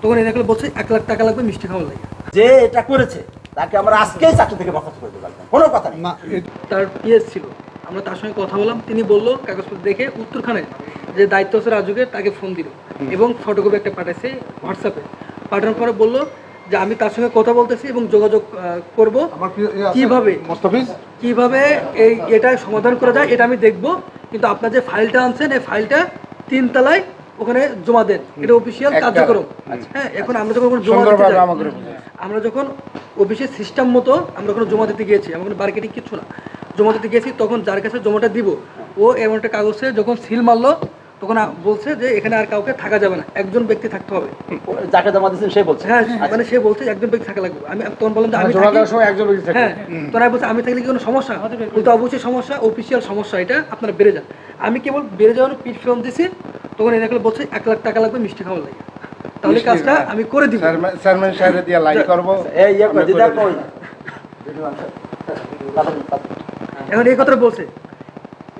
তখন দেখলে বলছে এক লাখ টাকা লাগবে মিষ্টি খাওয়ার লাগে। যে এটা করেছে তাকে আমরা আজকেই চাকরি থেকে বরখাস্ত করে পারতাম কোনো কথা নেই। তার পিএস ছিল আমরা তার সঙ্গে কথা বললাম তিনি বলল কাগজপত্র দেখে উত্তরখানে যে দায়িত্ব আছে রাজুকে তাকে ফোন দিল এবং ফটোকপি একটা পাঠাইছে হোয়াটসঅ্যাপে পাঠানোর পরে বলল যে আমি তার সঙ্গে কথা বলতেছি এবং যোগাযোগ করব। কীভাবে? কীভাবে এই এটা সমাধান করা যায় এটা আমি দেখব। কিন্তু আপনার যে ফাইলটা আনছেন এই ফাইলটা তিন তলায় ওখানে জমা দেন। এটা অফিসিয়াল কার্যক্রম। হ্যাঁ এখন আমরা যখন জমা দিতে আমরা যখন অফিসের সিস্টেম মতো আমরা ওখানে জমা দিতে গিয়েছি আমরা কোনো মার্কেটিং কিছু না। জমা দিতে গিয়েছি তখন যার কাছে জমাটা দিব ও এমন একটা কাগজে যখন সিল মারলো তখন বলছে যে এখানে আর কাউকে থাকা যাবে না একজন ব্যক্তি থাকতে হবে। যাকে জমা দিয়েছেন সে বলছে? হ্যাঁ মানে সে বলছে একজন ব্যক্তি থাকা লাগবে। আমি তখন বললাম যে আমি জমা দেওয়ার সময় একজন ব্যক্তি থাকে। হ্যাঁ তখন আমি বলছি আমি থাকলে কি কোনো সমস্যা? কিন্তু অবশ্যই সমস্যা অফিসিয়াল সমস্যা এটা আপনারা বেড়ে যান। আমি কেবল বেড়ে যাওয়ার পিঠ ফোন দিছি তখন এই দেখলে বলছে এক লাখ টাকা লাগবে মিষ্টি খাওয়ার লাগে। তাহলে কাজটা আমি করে দিব। চেয়ারম্যান চেয়ারম্যান সাহেব দিয়ে লাইন করব। এই ইয়ে আমরা দিদা কই এখন এই কথাটা বলছে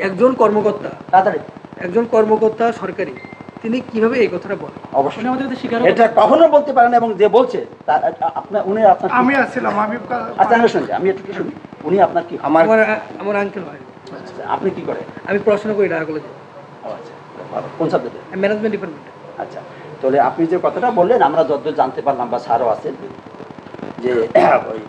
একজন কর্মকর্তা তাড়াতাড়ি। একজন কর্মকর্তা সরকারি তিনি কীভাবে এই কথাটা বলেন? অবশ্যই। আমাদের এটা কখনো বলতে পারেন এবং যে বলছে তার আপনার উনি আপনার আমি আসছিলাম আমি আচ্ছা আমি শুনছি আমি একটু শুনি। উনি আপনার কি আমার আমার আঙ্কেল হয়। আচ্ছা, আপনি কি করেন? আমি পড়াশোনা করি ঢাকা কলেজে আচ্ছা কোন সাবজেক্টে ম্যানেজমেন্ট ডিপার্টমেন্টে আচ্ছা তাহলে আপনি যে কথাটা বললেন আমরা যতদূর জানতে পারলাম বা স্যারও আছেন যে ওই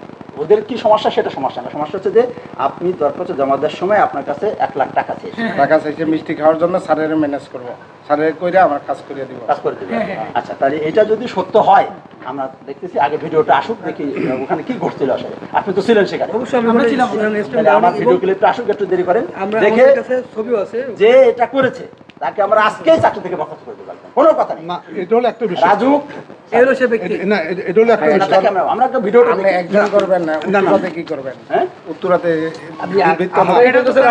ওদের কি সমস্যা? সেটা সমস্যা না। সমস্যা হচ্ছে যে আপনি দরখাস্ত জমা দেওয়ার সময় আপনার কাছে এক লাখ টাকা চেয়েছেন টাকা চাইছে মিষ্টি খাওয়ার জন্য স্যারের ম্যানেজ করব। স্যারের কইরা আমার কাজ করিয়ে দিব। কাজ করে দেবে। আচ্ছা তাহলে এটা যদি সত্য হয় আমরা দেখতেছি আগে ভিডিওটা আসুক দেখি ওখানে কি ঘটছিল আসলে। আপনি তো ছিলেন সেখানে। অবশ্যই আমি ওখানে ছিলাম আমার ভিডিও ক্লিপটা আসুক একটু দেরি করেন। দেখে ছবিও আছে। যে এটা করেছে। তাকে আমরা আজকেই চাকরি থেকে বরখাস্ত করে দিতে কোনো কথা নেই। না এটা হলো একটা বিষয়। রাজু এই হলো সে ব্যক্তি। না এটা হলো একটা বিষয়। আমরা একটা ভিডিওটা আপনি একজন করবেন না। উত্তরাতে কি করবেন? হ্যাঁ? উত্তরাতে আপনি। এটা তো স্যার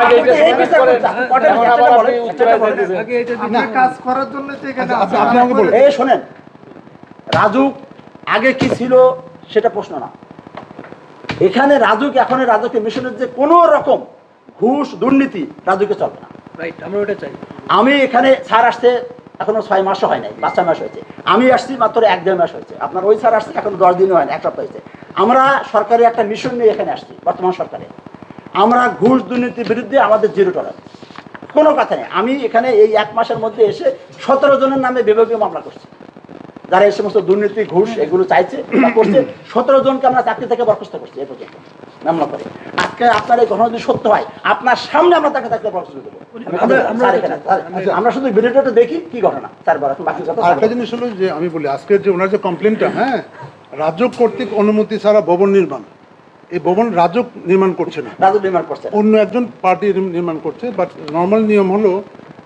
আগে এটা কাজ করার জন্য তো এখানে আচ্ছা, আছে। আপনি আমাকে বলুন। এই শোনেন। রাজু আগে কি ছিল সেটা প্রশ্ন না। এখানে রাজুকে এখন রাজুকে মিশনের যে কোনো রকম ঘুষ দুর্নীতি রাজুকে চলবে না। আমি এখানে স্যার আসতে এখনও ছয় মাসও হয় নাই, পাঁচ ছয় মাস হয়েছে। আমি আসছি মাত্র এক দেড় মাস হয়েছে। আপনার ওই স্যার আসছে, এখনও দশ দিনও হয় না এক সপ্তাহ হয়েছে। আমরা সরকারি একটা মিশন নিয়ে এখানে আসছি, বর্তমান সরকারে। আমরা ঘুষ দুর্নীতির বিরুদ্ধে আমাদের জিরো টলারেন্স কোনো কথা নেই। আমি এখানে এই এক মাসের মধ্যে এসে সতেরো জনের নামে বিভাগীয় মামলা করছি। যারা এই সমস্ত দুর্নীতি, ঘুষ এগুলো চাইছে করছে, সতেরো জনকে আমরা চাকরি থেকে বরখাস্ত করছি এ পর্যন্ত। মামলা করে। আজকে আপনার এই ঘটনা যদি সত্য হয় আপনার সামনে আমরা তাকে তাকে দেবো আমরা- শুধু ভিডিওটা দেখি কি ঘটনা। স্যার বড় বাকি কথা আর একটা জিনিস হলো যে আমি বলি আজকের যে ওনার যে কমপ্লেনটা হ্যাঁ রাজ্য কর্তৃক অনুমতি ছাড়া ভবন নির্মাণ। এই ভবন রাজ্য নির্মাণ করছে না। রাজু বিমান করছেন অন্য একজন পার্টি নির্মাণ করছে বাট নর্মাল নিয়ম হলো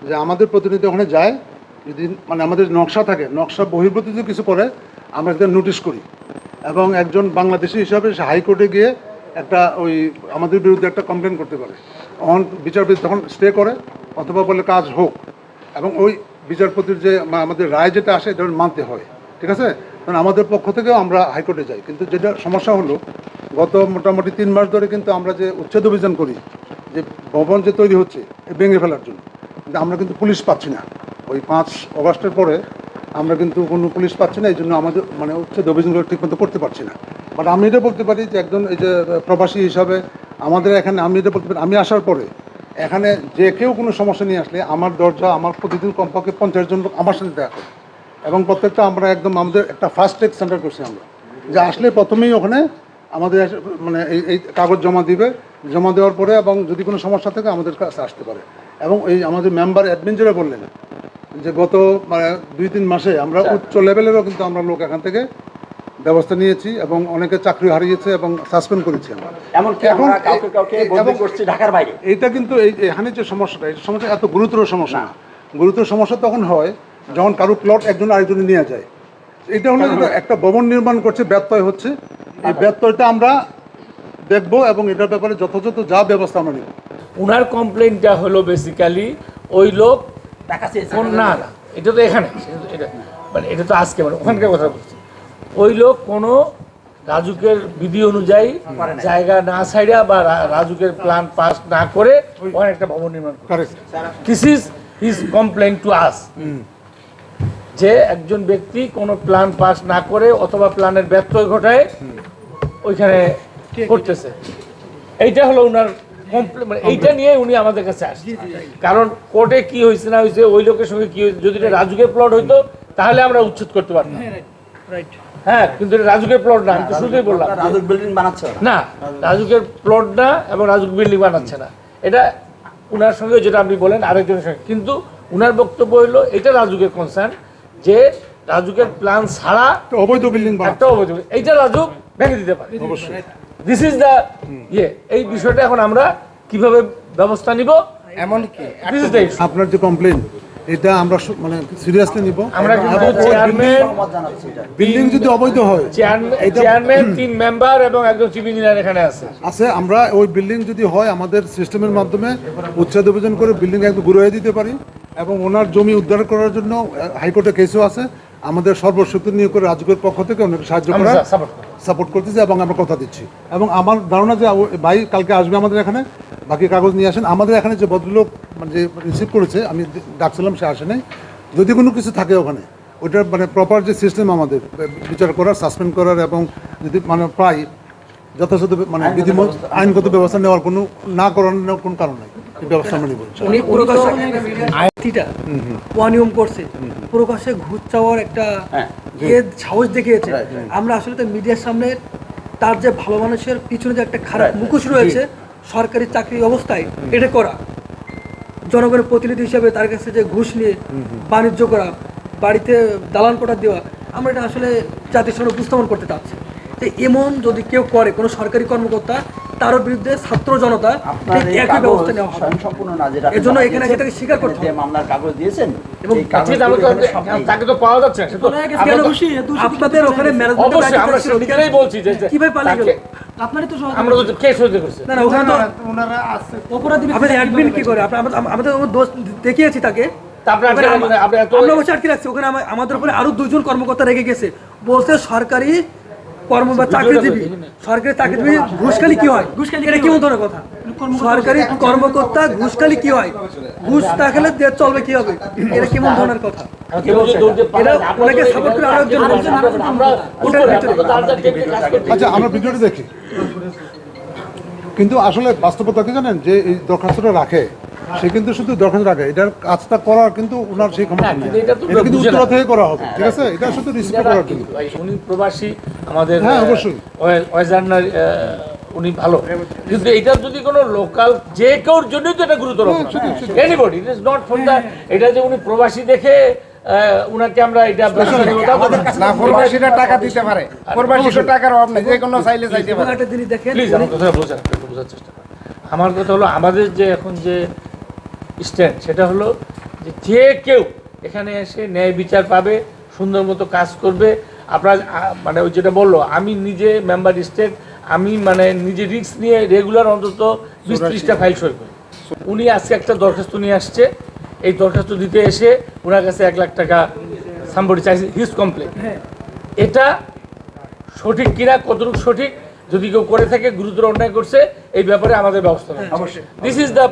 যে আমাদের প্রতিনিধি ওখানে যায় যদি মানে আমাদের নকশা থাকে নকশা বহির্ভূত যদি কিছু করে আমরা একটা নোটিশ করি। এবং একজন বাংলাদেশি হিসাবে সে হাইকোর্টে গিয়ে একটা ওই আমাদের বিরুদ্ধে একটা কমপ্লেন করতে পারে। তখন বিচারপতি তখন স্টে করে, অথবা বলে কাজ হোক। এবং ওই বিচারপতির যে আমাদের রায় যেটা আসে, এটা মানতে হয়। ঠিক আছে? কারণ আমাদের পক্ষ থেকেও আমরা হাইকোর্টে যাই। কিন্তু যেটা সমস্যা হলো, গত মোটামুটি তিন মাস ধরে কিন্তু আমরা যে উচ্ছেদ অভিযান করি, যে ভবন যে তৈরি হচ্ছে ভেঙে ফেলার জন্য। কিন্তু আমরা কিন্তু পুলিশ পাচ্ছি না। ওই পাঁচ অগস্টের পরে আমরা কিন্তু কোনো পুলিশ পাচ্ছি না, এই জন্য আমাদের মানে উচ্ছেদ অভিযানগুলো ঠিকমতো করতে পারছি না। বাট আমি এটা বলতে পারি যে একজন এই যে প্রবাসী হিসাবে আমাদের এখানে, আমি এটা বলতে পারি, আমি আসার পরে এখানে যে কেউ কোনো সমস্যা নিয়ে আসলে আমার দরজা, আমার প্রতিদিন কমপক্ষে পঞ্চাশ জন লোক আমার সাথে দেখা এবং প্রত্যেকটা আমরা একদম আমাদের একটা ফার্স্ট টেক সেন্টার করছি আমরা। যে আসলে প্রথমেই ওখানে আমাদের মানে এই এই কাগজ জমা দিবে, জমা দেওয়ার পরে এবং যদি কোনো সমস্যা থাকে আমাদের কাছে আসতে পারে। এবং এই আমাদের মেম্বার অ্যাডমিন যারা বললেন যে গত মানে দুই তিন মাসে আমরা উচ্চ লেভেলেরও কিন্তু আমরা লোক এখান থেকে ব্যবস্থা নিয়েছি এবং অনেকে চাকরি হারিয়েছে এবং সাসপেন্ড করেছি আমরা। এখন ঢাকার বাইরে। এইটা কিন্তু এই এখানে যে সমস্যাটা এই সমস্যা এত গুরুতর সমস্যা। গুরুতর সমস্যা তখন হয় যখন কারও প্লট একজন আরেকজনে নিয়ে যায়। এটা হলো একটা ভবন নির্মাণ করছে ব্যত্যয় হচ্ছে। এই ব্যত্যয়টা আমরা দেখব এবং এটার ব্যাপারে যথাযথ যা ব্যবস্থা আমরা নেব। ওনার কমপ্লেনটা হলো বেসিক্যালি ওই লোক টাকা চেয়েছে না না এটা তো এখানে এটা মানে এটা তো আজকে মানে ওখানকার কথা বলছি। ওই লোক কোনো রাজুকের বিধি অনুযায়ী জায়গা না ছাইড়া বা রাজুকের প্ল্যান পাস না করে ওখানে একটা ভবন নির্মাণ করে। This is his complain to us যে একজন ব্যক্তি কোনো প্ল্যান পাস না করে অথবা প্ল্যানের ব্যত্যয় ঘটায় ওইখানে করতেছে। এইটা হলো ওনার মানে এইটা নিয়ে উনি আমাদের কাছে আসছে। কারণ কোর্টে কি হয়েছে না হয়েছে ওই লোকের সঙ্গে কি হয়েছে যদি এটা রাজুকের প্লট হইতো তাহলে আমরা উচ্ছেদ করতে পারতাম। হ্যাঁ কিন্তু এটা রাজুকের প্লট না আমি তো শুরুতেই বললাম রাজুক বিল্ডিং বানাচ্ছে না রাজুকের প্লট না এবং রাজুক বিল্ডিং বানাচ্ছে না। এটা উনার সঙ্গে যেটা আপনি বলেন আরেকজনের সঙ্গে। কিন্তু উনার বক্তব্য হলো এটা রাজুকের কনসার্ন যে রাজুকের প্ল্যান ছাড়া অবৈধ বিল্ডিং একটা অভিযোগ এইটা রাজুক ভেঙে দিতে পারে। অবশ্যই দিস ইজ দ্য ইয়ে এই বিষয়টা এখন আমরা কীভাবে ব্যবস্থা নিব? এমনকি আপনার যে কমপ্লেন এটা আমরা মানে সিরিয়াসলি নিব। আমরা কিন্তু চেয়ারম্যান। বিল্ডিং যদি অবৈধ হয় চেয়ারম্যান চেয়ারম্যান তিন মেম্বার এবং একজন চিফ ইঞ্জিনিয়ার এখানে আছে। আছে আমরা ওই বিল্ডিং যদি হয় আমাদের সিস্টেমের মাধ্যমে উচ্ছেদ অভিযান করে বিল্ডিং একদম ঘুরিয়ে দিতে পারি এবং ওনার জমি উদ্ধার করার জন্য হাইকোর্টে কেসও আছে। আমাদের সর্বশক্তি নিয়োগ করে রাজুকের পক্ষ থেকে ওনাকে সাহায্য করার সাপোর্ট করি করতেছি এবং আমরা কথা দিচ্ছি। এবং আমার ধারণা যে ভাই কালকে আসবে আমাদের এখানে বাকি কাগজ নিয়ে আসেন। আমাদের এখানে যে ভদ্রলোক মানে যে রিসিভ করেছে আমি ডাকছিলাম সে আসে নাই। যদি কোনো কিছু থাকে ওখানে ওইটার মানে প্রপার যে সিস্টেম আমাদের বিচার করার সাসপেন্ড করার এবং যদি মানে প্রায় যথাযথ মানে ব্যবস্থা। আইনগত ব্যবস্থা নেওয়ার কোনো না করানোর কোনো কারণ নাই। ব্যবস্থা আমরা নিব। উনি প্রকাশ্যে আইনটিটা অনিয়ম করছে। প্রকাশ্যে ঘুষ চাওয়ার একটা হ্যাঁ। সাহস দেখিয়েছে। Right, right. আমরা আসলে তো মিডিয়ার সামনে তার যে ভালো মানুষের পিছনে যে একটা খারাপ. মুখোশ রয়েছে সরকারি চাকরি অবস্থায় এটা করা। জনগণের প্রতিনিধি হিসেবে তার কাছে যে ঘুষ নিয়ে বাণিজ্য করা বাড়িতে দালান কোটা দেওয়া আমরা এটা আসলে জাতির সামনে উপস্থাপন করতে চাচ্ছি। যে এমন যদি কেউ করে কোনো সরকারি কর্মকর্তা তার বিরুদ্ধে ছাত্র জনতা একই ব্যবস্থা নেওয়া হবে। স্বয়ংসম্পূর্ণ না যেটা আপনি এর জন্য এখানে সেটাকে স্বীকার করতে হবে। মামলার কাগজ দিয়েছেন এবং তো তাকে তো পাওয়া যাচ্ছে। আপনাদের ওখানে ম্যানেজমেন্ট অবশ্যই আমরা বলছি যে কীভাবে পালিয়ে গেল? আপনারই তো আমরা তো কেস হইতে করছে। না না ওখানে তো ওনারা আছে। অপরাধী আমাদের অ্যাডমিন কি করে? আপনি আমাদের দোষ দেখিয়েছি তাকে। ওখানে আপনি এত- আমরা অবশ্যই আটকে রাখছি। ওখানে আমাদের উপরে আরও দুজন কর্মকর্তা রেখে গেছে। বলছে সরকারি কর্ম বা চাকরিজীবী। সরকারি চাকরিজীবী ঘুষখালি কি হয়? ঘুষখালি এটা কেমন ধরনের কথা? সরকারি কর্মকর্তা ঘুষখালি কি হয়? ঘুষ না খেলে দেশ চলবে কি হবে এটা কেমন ধরনের কথা? আচ্ছা আমরা ভিডিওটি দেখি। কিন্তু আসলে বাস্তবতা কি জানেন? যে এই দরখাস্তটা রাখে সে কিন্তু শুধু দরখাস্ত রাখে এটার কাজটা করার কিন্তু ওনার সেই ক্ষমতা নেই। এটা কিন্তু উত্তরা থেকে করা হবে ঠিক আছে? এটা শুধু রিসিভ করার কি- জন্য। ভাই, উনি প্রবাসী আমাদের হ্যাঁ, অবশ্যই। ওয়েজার্নার উনি ভালো। কিন্তু এটা যদি কোনো লোকাল যে কেউর জন্যই তো এটা গুরুতর anybody it is not for the এটা যে উনি প্রবাসী দেখে উনাকে আমরা এটা না। প্রবাসীরা টাকা দিতে পারে। প্রবাসীদের টাকার অভাব নেই যে কোনো চাইলে চাইতে পারে। প্লিজ আমার কথা বোঝান বোঝার চেষ্টা আমার কথা হলো আমাদের যে এখন যে স্ট্যান্ড সেটা হলো যে যে কেউ এখানে এসে ন্যায় বিচার পাবে সুন্দর মতো কাজ করবে। আপনার মানে ওই যেটা বলল আমি নিজে মেম্বার স্টেট আমি মানে নিজে রিস্ক নিয়ে রেগুলার অন্তত বিশ ত্রিশটা ফাইল সই করি। উনি আজকে একটা দরখাস্ত নিয়ে আসছে এই দরখাস্ত দিতে এসে ওনার কাছে এক লাখ টাকা সাম্বডি চাইছে হিজ কমপ্লেন এটা সঠিক কিনা কতটুকু সঠিক যদি কেউ করে থাকে গুরুতর অন্যায় করছে এই ব্যাপারে আমাদের ব্যবস্থা অবশ্যই দিস ইজ দ্য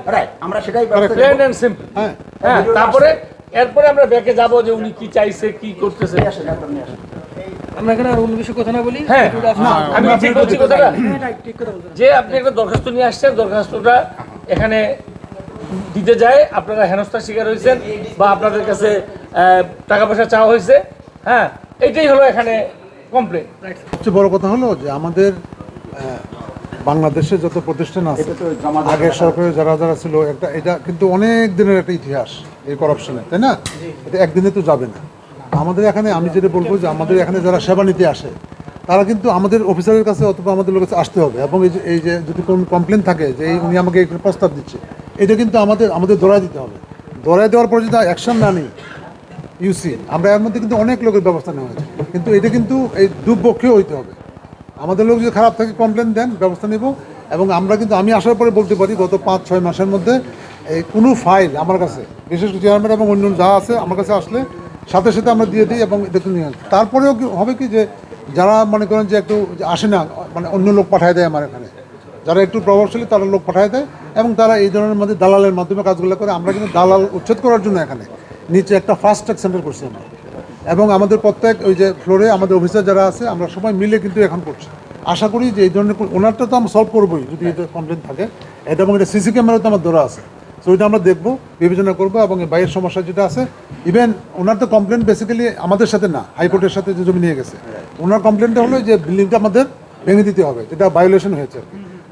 আমরা সেটাই প্লেন নেব। সিম্পল হ্যাঁ হ্যাঁ তারপরে এরপরে আমরা ব্যাকে যাব যে উনি কি চাইছে কি করতেছে। আমরা এখানে আর অন্য বিষয়ে কথা না বলি? হ্যাঁ আমি ঠিক বলছি কথাটা। হ্যাঁ, বলছেন। যে আপনি একটা দরখাস্ত নিয়ে আসছেন দরখাস্তটা এখানে দিতে যায় আপনারা হেনস্থার শিকার হয়েছেন বা আপনাদের কাছে টাকা পয়সা চাওয়া হয়েছে। হ্যাঁ এইটাই হলো এখানে কমপ্লেন সবচেয়ে বড় কথা হলো যে আমাদের বাংলাদেশে যত প্রতিষ্ঠান আছে আগের সরকারে যারা যারা ছিল একটা এটা কিন্তু অনেক দিনের একটা ইতিহাস এই করাপশনের তাই না? এটা একদিনে তো যাবে না। আমাদের এখানে আমি যেটা বলব যে আমাদের এখানে যারা সেবা নিতে আসে তারা কিন্তু আমাদের অফিসারের কাছে অথবা আমাদের লোকের কাছে আসতে হবে এবং এই যে এই যে যদি কোনো কমপ্লেন থাকে যে এই উনি আমাকে প্রস্তাব দিচ্ছে এটা কিন্তু আমাদের আমাদের দৌড়ায় দিতে হবে। দৌড়ায় দেওয়ার পর যদি অ্যাকশন না নিই ইউসি আমরা এর মধ্যে কিন্তু অনেক লোকের ব্যবস্থা নেওয়া হয়েছে। কিন্তু এটা কিন্তু এই দুপক্ষেও হইতে হবে। আমাদের লোক যদি খারাপ থাকে কমপ্লেন দেন, ব্যবস্থা নেব এবং আমরা কিন্তু, আমি আসার পরে বলতে পারি, গত পাঁচ, ছয় মাসের মধ্যে এই কোনো ফাইল আমার কাছে, বিশেষ করে চেয়ারম্যান এবং অন্য যা আছে আমার কাছে আসলে, সাথে সাথে আমরা দিয়ে দিই এবং দেখে নিয়ে। তারপরেও হবে কি যে, যারা মনে করেন যে একটু আসে না মানে অন্য লোক পাঠায় দেয় আমার এখানে, যারা একটু প্রভাবশালী তারা লোক পাঠায় দেয়, এবং তারা এই ধরনের মধ্যে দালালের মাধ্যমে কাজগুলো করে, আমরা কিন্তু দালাল উচ্ছেদ করার জন্য এখানে, নিচে একটা ফাস্ট ট্র্যাক সেন্টার করছি আমরা এবং আমাদের প্রত্যেক ওই যে ফ্লোরে আমাদের অফিসার যারা আছে, আমরা সবাই মিলে কিন্তু এখন করছি। আশা করি যে এই ধরনের ওনারটা তো আমরা সলভ করবোই, যদি এটা কমপ্লেন থাকে। এটা এবং এটা সিসি ক্যামেরা তো আমার ধরা আছে। সো এটা আমরা দেখব, বিবেচনা করব এবং বাইরের সমস্যা যেটা আছে ইভেন ওনার তো কমপ্লেন বেসিক্যালি আমাদের সাথে না হাইকোর্টের সাথে যে জমি নিয়ে গেছে। ওনার কমপ্লেনটা হলো যে বিল্ডিংটা আমাদের ভেঙে দিতে হবে, যেটা ভায়োলেশন হয়েছে।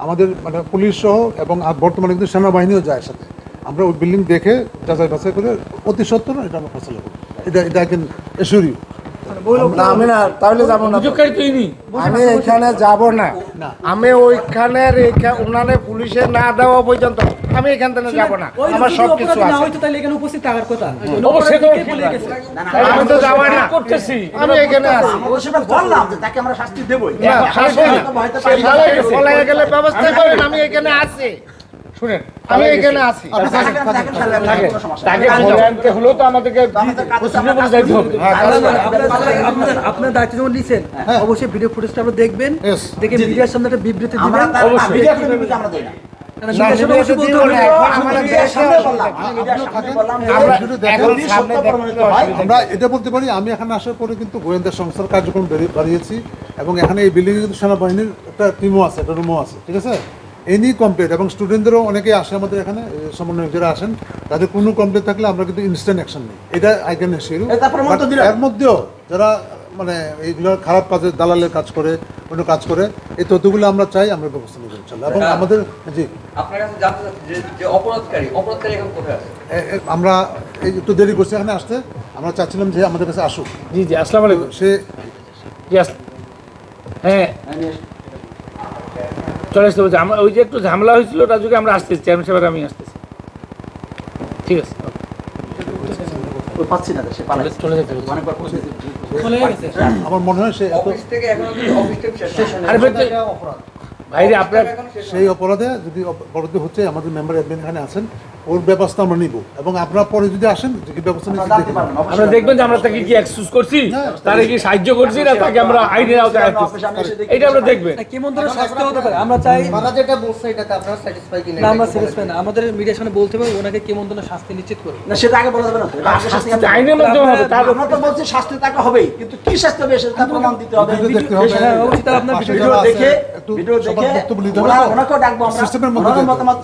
আমাদের মানে পুলিশ সহ এবং বর্তমানে কিন্তু সেনাবাহিনীও যায় সাথে আমরা ওই বিল্ডিং দেখে যাচাই বাছাই করে অতি সত্তর এটা আমরা ফসলা করব। এটা এটা ইউ না আমি না তাহলে যাব না আমি এখানে যাব না আমি ওইখানের উনারে পুলিশে না দেওয়া পর্যন্ত আমি এখান থেকে যাব না আমার সব কিছু? আমি তো যাব না আমি আছি না, শাস্তি গেলে ব্যবস্থা করেন আমি এখানে আছি শুনেন আমি এখানে আছি। থাকেন, থাকেন, থাকেন, থাকে কোনো সমস্যা তাকে নেই। আনতে হলেও তো আমাদেরকে আমাদের আমরা যাইতে হবে। আপনারা- দায়িত্ব যখন নিছেন অবশ্যই ভিডিও ফুটেজটা দেখবেন Yes. দেখে মিডিয়ার সামনে একটা বিবৃতি আমরা দিবেন অবশ্যই। দেই না। হয়, এটা বলতে পারি আমি এখানে আসার পরে কিন্তু গোয়েন্দা সংস্থার কার্যক্রম বাড়িয়েছি। এবং এখানে এই বিল্ডিংয়ে কিন্তু সেনাবাহিনীর একটা টিমও আছে একটা রুমও আছে। ঠিক আছে? এনি কমপ্লেট এবং স্টুডেন্টদেরও অনেকে আসে আমাদের এখানে সমন্বয়ক যারা আসেন তাদের কোনো কমপ্লেট থাকলে আমরা কিন্তু ইনস্ট্যান্ট অ্যাকশন নিই। এটা আই ক্যান দিলেন। এর মধ্যেও যারা মানে এইগুলো খারাপ কাজে দালালের কাজ করে অন্য কাজ করে এই তথ্যগুলো আমরা চাই আমরা ব্যবস্থা নেব ইনশাল্লাহ এবং আমাদের জি। আমরা এই একটু দেরি করছি এখানে আসতে। আমরা চাচ্ছিলাম যে আমাদের কাছে আসুক। জি জি আসসালামু আলাইকুম। সে জি হ্যাঁ। চলে আসতে বলছি আমরা ওই যে একটু ঝামেলা হয়েছিল রাজুকে আমরা আসতেছি চেয়ারম্যান সাহেব আমি আসতেছি। ঠিক আছে আমার মনে হয় সে এত অফিস থেকে এখন অবধি অফিস থেকে শেষ হয়নি। আরে ভাই তো- ভাইরে আপনার সেই অপরাধে যদি অপরাধী হচ্ছে আমাদের মেম্বার এখানে আছেন ওর ব্যবস্থা আমরা নিব। এবং আপনারা পরে যদি আসেন কি ব্যবস্থা নিচ্ছি পারবেন, আমরা দেখবেন যে আমরা তাকে কি এক্সকিউজ করছি? তারে কি সাহায্য করছি না তাকে আমরা আইনের আওতায় আমরা এটা আমরা দেখবেন। কেমন ধরনের শাস্তি হতে পারে? আমরা চাই মারা যেটা বলছে এটাতে আপনারা স্যাটিসফাই কিনা না আমরা স্যাটিসফাই না। আমাদের মিডিয়ার সামনে বলতে হবে ওনাকে কেমন ধরনের শাস্তি নিশ্চিত করে না, সেটা আগে বলা যাবে না আগে শাস্তি আইনের মাধ্যমে হবে তার আমরা তো বলছি শাস্তি তাকে হবেই। কিন্তু কি শাস্তি হবে সেটা প্রমাণ দিতে হবে। ভিডিও দেখতে হবে। হ্যাঁ, তাহলে আপনার ভিডিও ভিডিও দেখে ভিডিও দেখে বক্তব্য নিতে হবে। ওরা- ডাকবো আমরা। সিস্টেমের মধ্যে মতামত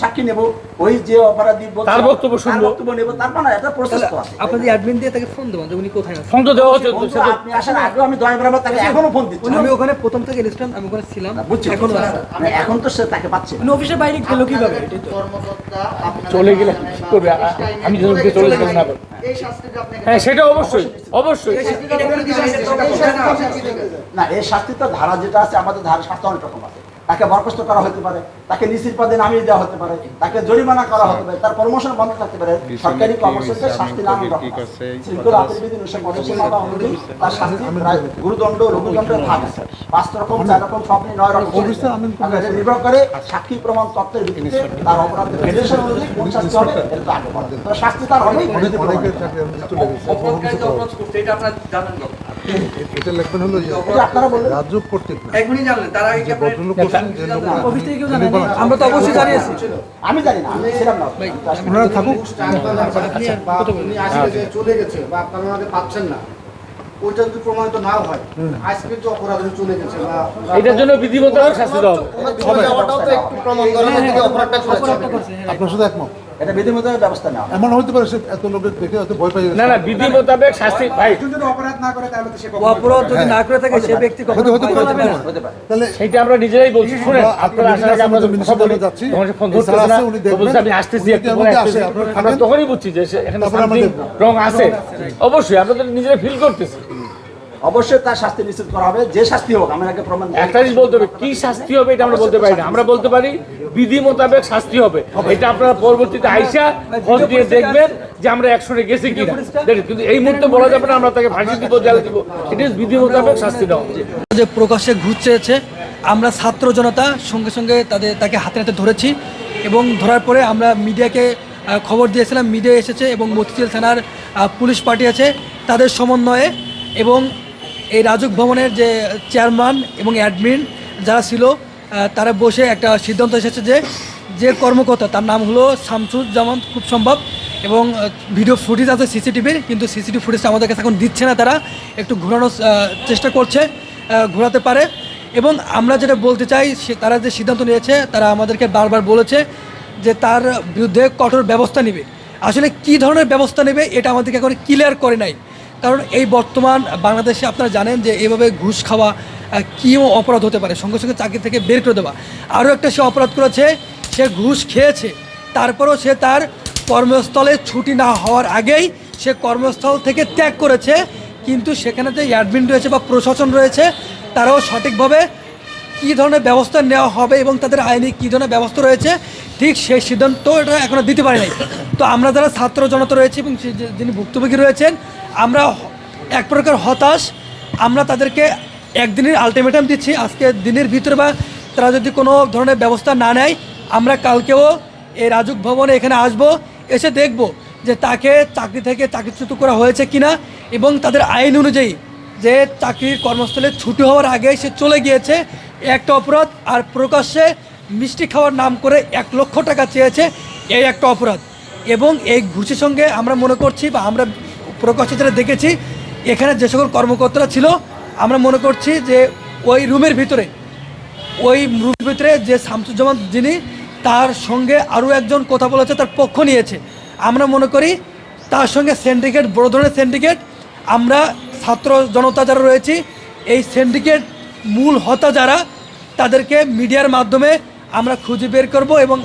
সাক্ষী নেব। ওই যে অপরাধী বলছে তার বক্তব্য তার শুনব। বক্তব্য নেব তারপর না এটা প্রসেস তো আছে। আপনার অ্যাডমিন দিয়ে তাকে ফোন দেবেন উনি কোথায় আছেন। ফোন তো দেওয়া হচ্ছে আপনি আসার আগেও আমি দয়া বরাবর তাকে এখনও ফোন দিচ্ছি। আমি ওখানে প্রথম থেকে আমি ওখানে ছিলাম না, বুঝছি আছে মানে এখন তো সে তাকে পাচ্ছে উনি অফিসের বাইরে গেল কীভাবে? এটাই কর্মকর্তা চলে গেলে কি করবে? আমি যদি চলে না এই শাস্তিটা আপনাকে হ্যাঁ সেটা অবশ্যই অবশ্যই। না এই শাস্তি তো ধারা যেটা আছে আমাদের ধারা শাস্তি অনেক রকম আছে। তাকে বরখাস্ত করা হতে পারে তাকে নিশ্চিত পদে নামিয়ে দেওয়া হতে পারে তাকে জরিমানা করা হতে পারে তার প্রমোশন বন্ধ থাকতে পারে সরকারি কর্মসূচিতে শাস্তি অনুযায়ী তার শাস্তি গুরুদণ্ড লঘুদণ্ড ভাগ আছে। পাঁচ রকম চার রকম সব নয় রকম নির্ভর করে সাক্ষী প্রমাণ তত্ত্বের ভিত্তিতে তার অপরাধের ফেডারেশন অনুযায়ী কোন শাস্তি হবে এটা আগে শাস্তি তার হবেই। অপরাধ আপনারা না। বললেন রাজ্য কর্তৃক। না এখনই জানলেন তার আগে অফিস থেকে কেউ জানে আমরা তো অবশ্যই জানিয়েছি আমি জানি না আমি ছিলাম না। ওনারা থাকুক। বা উনি আসলে যে চলে গেছে বা আপনারা ওনাকে পাচ্ছেন না ওইটা যদি প্রমাণিত না হয় আজকে যে অপরাধ চলে গেছে বা এটার জন্য বিধিমত শাস্তি দেওয়া হবে। অপরাধটা করেছে। আপনার সাথে একমত? এটা বিধিমত ব্যবস্থা নেওয়া এমন হতে পারে এত লোকের দেখে হয়তো ভয় পেয়ে না না বিধি মোতাবেক শাস্তি ভাই। যদি অপরাধ না করে তাহলে তো সে অপরাধ যদি না করে থাকে সে ব্যক্তি কখনো হতে হতে পারে না। তাহলে সেইটা আমরা নিজেরাই বলছি। শুনেন আমরা আপনারা আসার আগে আমরা কথা বলি যাচ্ছি, তখন সে ফোন এই ধরতেছে স্যার না আছে, উনি দেখবেন। আমি আসতেছি একটু পরে আসে, আমরা তখনই বুঝছি যে এখানে আছে। অবশ্যই আমরা তো নিজেরা ফিল করতেছি। অবশ্যই তার শাস্তি নিশ্চিত করা হবে যে শাস্তি হোক আমি আগে প্রমাণ একটা জিনিস বলতে হবে কি শাস্তি হবে এটা আমরা বলতে পারি না। আমরা বলতে পারি বিধি মোতাবেক শাস্তি হবে। এটা আপনারা পরবর্তীতে আইসা খোঁজ দিয়ে দেখবেন যে আমরা একশোরে গেছি কিনা। কিন্তু এই মুহূর্তে বলা যাবে না আমরা তাকে ফাঁসি দিব জেলে দিব। এটা বিধি মোতাবেক শাস্তি দেওয়া যে প্রকাশ্যে ঘুরছে আমরা ছাত্র জনতা সঙ্গে সঙ্গে তাদের তাকে হাতে হাতে ধরেছি এবং ধরার পরে আমরা মিডিয়াকে খবর দিয়েছিলাম মিডিয়া এসেছে এবং মতিঝিল থানার পুলিশ পার্টি আছে তাদের সমন্বয়ে এবং এই রাজুক ভবনের যে চেয়ারম্যান এবং অ্যাডমিন যারা ছিল তারা বসে একটা সিদ্ধান্ত এসেছে যে যে কর্মকর্তা, তার নাম হলো শামসুজ্জামান, খুব সম্ভব। এবং ভিডিও ফুটেজ আছে সিসিটিভির কিন্তু সিসিটিভি ফুটেজটা আমাদের কাছে এখন দিচ্ছে না তারা। একটু ঘোরানোর চেষ্টা করছে ঘোরাতে পারে। এবং আমরা যেটা বলতে চাই, সে, তারা যে সিদ্ধান্ত নিয়েছে, তারা আমাদেরকে বারবার বলেছে যে, তার বিরুদ্ধে কঠোর ব্যবস্থা নেবে। আসলে কি ধরনের ব্যবস্থা নেবে, এটা আমাদেরকে এখন ক্লিয়ার করে নাই। কারণ এই বর্তমান বাংলাদেশে আপনারা জানেন যে এভাবে ঘুষ খাওয়া কিও অপরাধ হতে পারে। সঙ্গে সঙ্গে চাকরি থেকে বের করে দেওয়া। আরও একটা সে অপরাধ করেছে, সে ঘুষ খেয়েছে। তারপরও সে তার কর্মস্থলে ছুটি না হওয়ার আগেই সে কর্মস্থল থেকে ত্যাগ করেছে। কিন্তু সেখানে যে অ্যাডমিন রয়েছে বা প্রশাসন রয়েছে, তারাও সঠিকভাবে কী ধরনের ব্যবস্থা নেওয়া হবে এবং তাদের আইনি কী ধরনের ব্যবস্থা রয়েছে, ঠিক সেই সিদ্ধান্ত এটা এখনও দিতে পারি নাই তো আমরা যারা ছাত্র জনতা রয়েছে এবং যিনি ভুক্তভোগী রয়েছেন, আমরা এক প্রকার হতাশ। আমরা তাদেরকে একদিনের আলটিমেটাম দিচ্ছি, আজকে দিনের ভিতরে বা তারা যদি কোনো ধরনের ব্যবস্থা না নেয়, আমরা কালকেও এই রাজুক ভবনে এখানে আসব, এসে দেখব যে তাকে চাকরি থেকে চাকরিচ্যুত করা হয়েছে কিনা এবং তাদের আইন অনুযায়ী যে চাকরির কর্মস্থলে ছুটি হওয়ার আগে সে চলে গিয়েছে একটা অপরাধ আর প্রকাশ্যে মিষ্টি খাওয়ার নাম করে এক লক্ষ টাকা চেয়েছে এই একটা অপরাধ। এবং এই ঘুষের সঙ্গে আমরা মনে করছি বা আমরা প্রকাশ্যে যেটা দেখেছি, এখানে যে সকল কর্মকর্তারা ছিল, আমরা মনে করছি যে ওই রুমের ভিতরে, ওই রুমের ভিতরে যে শামসুজ্জামান যিনি, তার সঙ্গে আরও একজন কথা বলেছে তার পক্ষ নিয়েছে। আমরা মনে করি তার সঙ্গে সিন্ডিকেট বড় ধরনের সিন্ডিকেট আমরা ছাত্র জনতা যারা রয়েছি, এই সিন্ডিকেট মূল হতা যারা, তাদেরকে মিডিয়ার মাধ্যমে আমরা খুঁজে বের করব এবং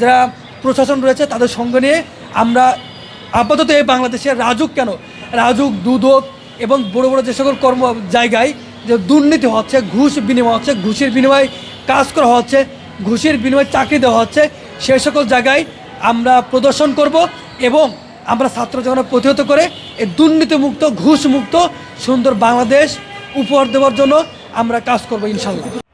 যারা প্রশাসন রয়েছে তাদের সঙ্গে নিয়ে আমরা আপাতত এই বাংলাদেশে রাজুক কেন? রাজুক, দুদক এবং বড় বড় যে সকল কর্ম জায়গায় যে দুর্নীতি হচ্ছে, ঘুষ বিনিময় হচ্ছে, ঘুষের বিনিময়ে কাজ করা হচ্ছে, ঘুষের বিনিময়ে চাকরি দেওয়া হচ্ছে সেই সকল জায়গায় আমরা প্রদর্শন করব এবং আমরা ছাত্র জগৎ প্রতিহত করে এই দুর্নীতিমুক্ত, ঘুষমুক্ত, সুন্দর বাংলাদেশ উপহার দেওয়ার জন্য আমরা কাজ করব ইনশাল্লাহ।